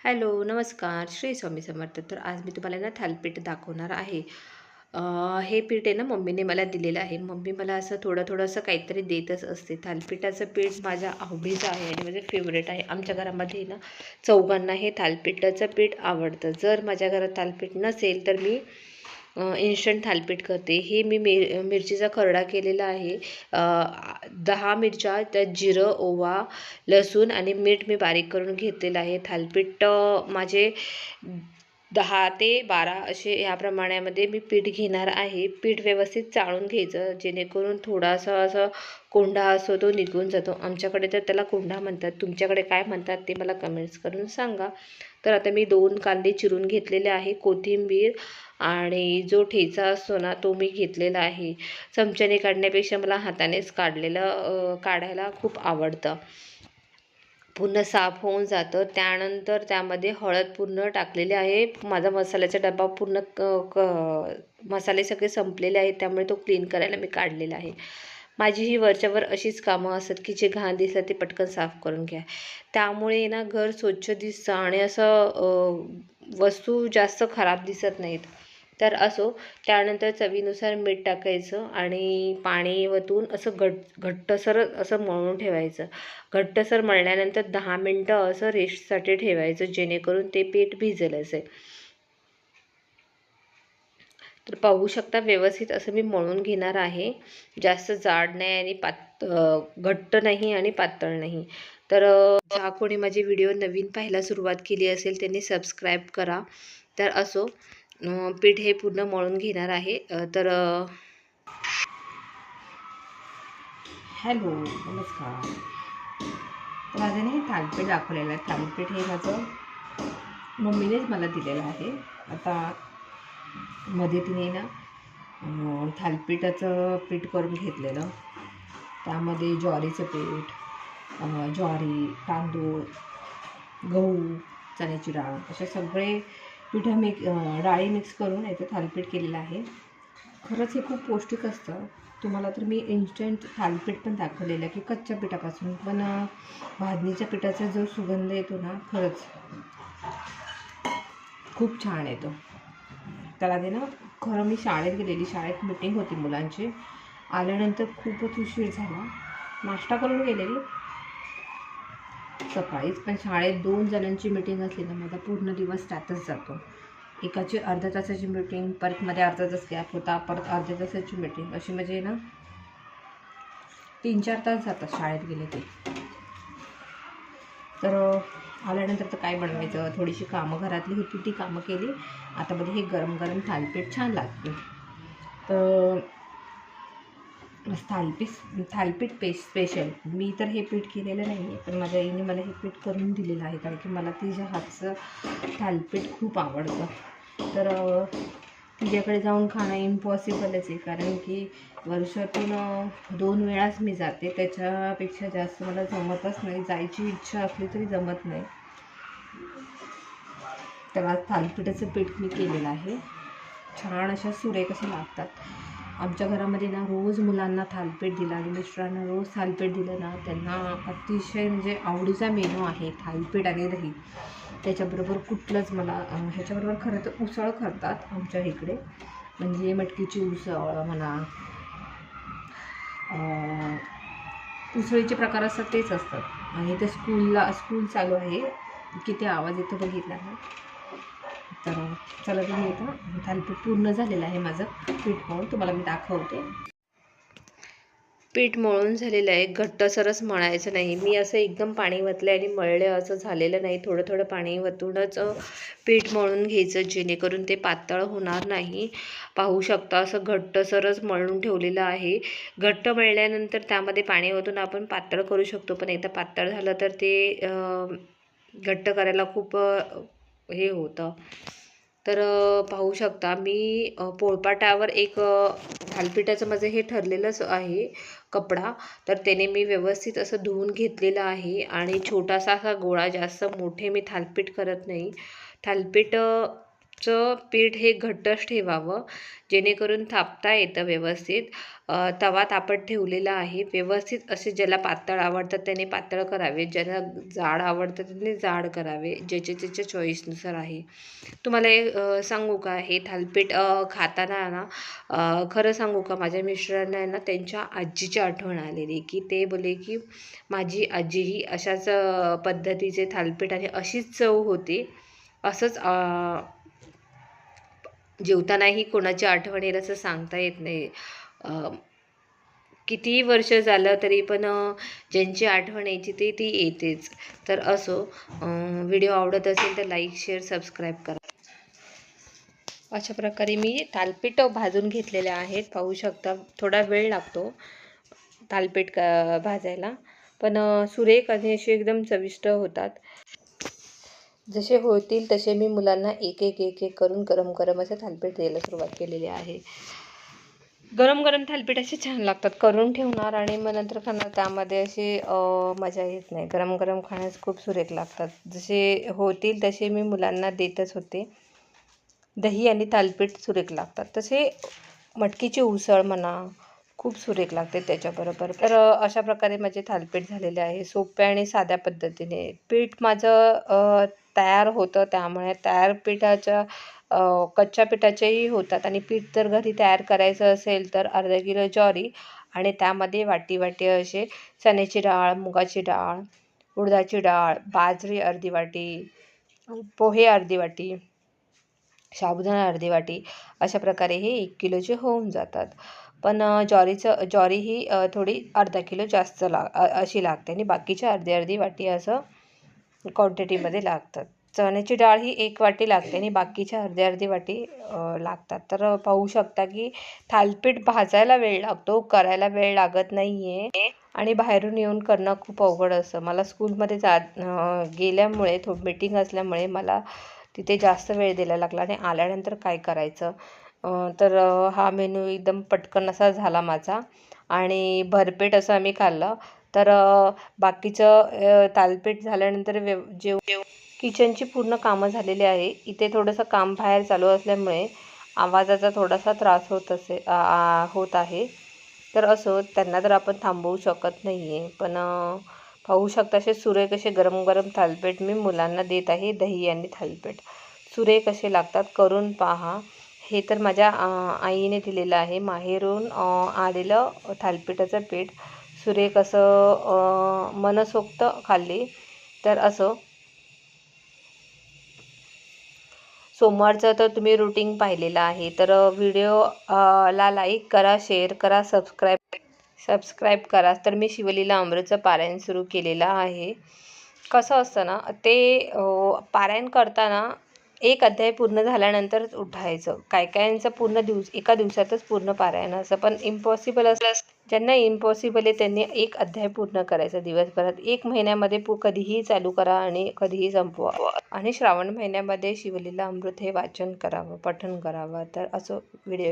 Hello नमस्कार. श्री स्वामी समर्थ. तर आज मी तुम्हाला ना थालपीठ दाखवणार आहे. हे पीठ आहे ना मम्मीने मला दिलेलं आहे. मम्मी मला असं थोडं थोडंसं काहीतरी देतच असते. थालपीठाचं पीठ माझ्या आवडीचं आहे आणि माझं फेवरेट आहे. आमच्या घरामध्ये ना चौघांना हे थालपीठाचं पीठ आवडतं. जर माझ्या घरात थालपीठ नसेल तर मी इन्स्टंट थालीपीठ करते. हे मी मिर मिरचीचा खरडा केलेला आहे. दहा मिरच्या त्यात जिरं ओवा लसूण आणि मीठ मी बारीक करून घेतलेलं आहे. थालीपीठ माझे दहा ते बारा असे ह्या प्रमाणामध्ये मी पीठ घेणार आहे. पीठ व्यवस्थित चाळून घ्यायचं जेणेकरून थोडासा असं कोंडा असो तो निघून जातो. आमच्याकडे तर त्याला कोंडा म्हणतात. तुमच्याकडे काय म्हणतात ते मला कमेंट्स करून सांगा. तर आता मी दोन कांदे चिरून घेतलेले आहे. कोथिंबीर आणि जो ठेचा असतो ना तो मी घेतलेला आहे. चमच्याने काढण्यापेक्षा मला हातानेच काढलेलं काढायला खूप आवडतं. पूर्ण साफ होऊन जातं. त्यानंतर त्यामध्ये हळद पूर्ण टाकलेली आहे. माझा मसाल्याचा डबा पूर्ण क क मसाले सगळे संपलेले आहेत. त्यामुळे तो क्लीन करायला मी काढलेला आहे. माझी ही वरच्यावर अशीच कामं असतात की जे घाण दिसलं ते पटकन साफ करून घ्या. त्यामुळे ना घर स्वच्छ दिसतं आणि असं वस्तू जास्त खराब दिसत नाहीत. तर असो त्यानंतर चवीनुसार मीठ टाकायचं आणि पाणी वतून असं घट घट्टसर असं मळून ठेवायचं. घट्टसर मळल्यानंतर दहा मिनटं असं रेस्टसाठी ठेवायचं जेणेकरून ते पीठ भिजेल असेल. तर पाहू शकता व्यवस्थित असं मी मळून घेणार आहे. जास्त जाड नाही आणि पात घट्ट नाही आणि पातळ नाही. तर ज्या कोणी माझे व्हिडिओ नवीन पाहायला सुरुवात केली असेल त्यांनी सबस्क्राईब करा. तर असो पीठ हे पूर्ण मळून घेणार आहे. तर हॅलो नमस्कार. तर माझं ना हे थालीपीठ दाखवलेलं आहे. थालीपीठ हे माझं मम्मीनेच मला दिलेलं आहे. आता मध्ये तिने ना थालपीठाचं थालीपीठाचं पीठ करून घेतलेलं. त्यामध्ये ज्वारीचं पीठ ज्वारी तांदूळ गहू चण्याची डाळ असे सगळे पिठं मिक्स डाळी मिक्स करून याचं थालीपीठ केलेलं आहे. खरंच हे खूप पौष्टिक असतं. तुम्हाला तर मी इन्स्टंट थालीपीठ पण दाखवलेलं आहे की कच्च्या पिठापासून पण भाजणीच्या पिठाचा जो सुगंध येतो ना खरंच खूप छान येतो. त्याला ते ना खरं मी शाळेत गेलेली शाळेत मिटिंग होती मुलांची. आल्यानंतर खूपच उशीर झाला. नाश्ता करून गेलेली. सकाळीच पण शाळेत दोन जणांची मिटिंग असली ना माझा पूर्ण दिवस त्यातच जातो. एकाची अर्ध्या तासाची मिटिंग परत मध्ये अर्धा तास गॅप होता परत अर्ध्या तासाची मिटिंग अशी म्हणजे ना तीन चार तास जातात शाळेत गेले ते तर आल्यानंतर तर काय बनवायचं? थोडीशी कामं घरातली होती ती कामं केली. आता मध्ये हे गरम गरम थालीपीठ छान लागते. तर थालपीस थालपीठ पे स्पेशल मी तर हे पीठ केलेलं नाही आहे पण माझ्या आईने मला हे पीठ करून दिलेलं आहे कारण की मला तिच्या हातचं थालपीठ खूप आवडतं. तर तिच्याकडे जाऊन खाणं इम्पॉसिबलच आहे कारण की वर्षातून दोन वेळाच मी जाते. त्याच्यापेक्षा जास्त मला जमतच नाही. जायची इच्छा असली तरी जमत नाही. तर आज पीठ मी केलेलं आहे. छान अशा सुरेख अशा लागतात. आमच्या घरामध्ये ना रोज मुलांना थालपीठ दिला आणि मिस्टरांना रोज थालपीठ दिलं ना त्यांना अतिशय म्हणजे आवडीचा मेनू आहे थालपीठ आणि दही. त्याच्याबरोबर कुठलंच मला ह्याच्याबरोबर खरं तर उसळ करतात आमच्या इकडे. म्हणजे मटकीची उसळ म्हणा उसळीचे प्रकार असतात तेच असतात. आणि ते स्कूलला स्कूल चालू आहे किती आवाज येतो बघितला ना. तर चला तुम्ही इथं थालीपीठ पूर्ण झालेलं आहे माझं. पीठ मळून तुम्हाला मी दाखवते. पीठ मळून झालेलं आहे. घट्टसरच मळायचं नाही. मी असं एकदम पाणी वतलं आणि मळले असं झालेलं नाही. थोडं थोडं पाणी वतूनच पीठ मळून घ्यायचं जेणेकरून ते पातळ होणार नाही. पाहू शकता असं घट्टसरच मळून ठेवलेलं आहे. घट्ट मळल्यानंतर त्यामध्ये पाणी वतून आपण पातळ करू शकतो. पण एकदा पातळ झालं तर ते घट्ट करायला खूप हे होतं. तर पाहू शकता मी पोळपाटावर एक थालपिठाचं माझं हे ठरलेलंच आहे कपडा. तर त्याने मी व्यवस्थित असं धुवून घेतलेलं आहे आणि छोटासा असा गोळा जास्त मोठे मी थालपीठ करत नाही. थालपीठ चं पीठ हे घट्टच ठेवावं जेणेकरून थापता येतं व्यवस्थित. तवा तापत ठेवलेला आहे. व्यवस्थित असे ज्याला पातळ आवडतात त्याने पातळ करावे. ज्याला जाड आवडतं त्याने जाड करावे. ज्याच्या त्याच्या चॉईसनुसार आहे. तुम्हाला एक सांगू का? हे थालपीठ खाताना ना खरं सांगू का? माझ्या मिस्टरांना ना त्यांच्या आजीची आठवण आलेली की ते बोले की माझी आजी ही अशाच पद्धतीचे थालपीठ आणि अशीच चव होती. असंच जेवतानाही कोणाची आठवण येईल असं सांगता येत नाही. कितीही वर्ष झालं तरी पण ज्यांची आठवण यायची ते ती येतेच. तर असो व्हिडिओ आवडत असेल तर लाईक शेअर सबस्क्राईब करा. अशा प्रकारे मी तालपीठ भाजून घेतलेले आहेत. पाहू शकता थोडा वेळ लागतो तालपीठ का भाजायला. पण सुरेख आणि असे एकदम चविष्ट होतात. जसे होतील तसे मी मुलांना एक एक एक एक करून गरम गरम असे थालपीठ द्यायला सुरुवात केलेली आहे. गरम गरम थालपीठ असे छान लागतात करून ठेवणार आणि मग नंतर खाणार. त्यामध्ये अशी मजा येत नाही. गरम गरम खाण्यास खूप सुरेख लागतात. जसे होतील तसे मी मुलांना देतच होते. दही आणि थालपीठ सुरेख लागतात. तसे मटकीची उसळ म्हणा खूप सुरेख लागते त्याच्याबरोबर. तर अशा प्रकारे माझे थालपीठ झालेले आहे. सोप्या आणि साध्या पद्धतीने. पीठ माझं तयार होतं. त्यामुळे तयार पिठाच्या कच्च्या पिठाचेही होतात. आणि पीठ जर घरी तयार करायचं असेल तर अर्धा किलो ज्वारी आणि त्यामध्ये वाटी वाटी असे चण्याची डाळ मुगाची डाळ उडदाची डाळ बाजरी अर्धी वाटी पोहे अर्धी वाटी साबुदाणा अर्धी वाटी अशा प्रकारे हे एक किलोचे होऊन जातात. पण ज्वारीचं ज्वारी ही थोडी अर्धा किलो जास्त लाग अशी लागते आणि बाकीच्या अर्धी अर्धी वाटी असं क्वांटिटीमध्ये लागतात. चण्याची डाळ ही एक वाटी लागते आणि बाकीच्या अर्धी अर्धी वाटी लागतात. तर पाहू शकता की थालपीठ भाजायला वेळ लागतो करायला वेळ लागत नाही आहे आणि बाहेरून येऊन करणं खूप अवघड असतं. मला स्कूलमध्ये जा गेल्यामुळे थोडी मीटिंग असल्यामुळे मला तिथे जास्त वेळ द्यायला लागला आणि आल्यानंतर काय करायचं? तर हा मेनू एकदम पटकन असा झाला माझा. आणि भरपेट असं आम्ही खाल्लं. तर बाकीचं तालपीठ थालपीठ झाल्यानंतर व्यव जेव किचनची पूर्ण कामं झालेली आहे. इथे थोडंसं काम बाहेर चालू असल्यामुळे आवाजाचा थोडासा त्रास होत असे होत आहे. तर असो त्यांना तर आपण थांबवू शकत नाही आहे पण पाहू शकता असे सुरे कसे गरम गरम थालपीठ मी मुलांना देत आहे दही आणि थालपीठ सुरे कसे लागतात करून पहा. हे तर माझ्या आईने दिलेलं आहे. माहेरून आलेलं थालपीठाचं पीठ. सुरेख असं मनसोक्त खाल्ली. तर असं. सोमवारचं तर तुम्ही रुटीन पाहिलेलं आहे. तर व्हिडिओ ला लाईक करा शेअर करा सबस्क्राईब सबस्क्राईब करा. तर मी शिवलीला अमृतचं पारायण सुरू केलेलं आहे. कसं असतं ना ते पारायण करताना एक अध्याय पूर्ण झाल्यानंतरच उठायचं. काय कायांचं पूर्ण दिवस एका दिवसातच पूर्ण पारायण असं. पण इम्पॉसिबल असलं ज्यांना इम्पॉसिबल आहे त्यांनी एक अध्याय पूर्ण करायचा दिवसभरात. एक महिन्यामध्ये पू कधीही चालू करा आणि कधीही संपवा. आणि श्रावण महिन्यामध्ये शिवलीला अमृत हे वाचन करावं पठण करावं. तर असं व्हिडिओ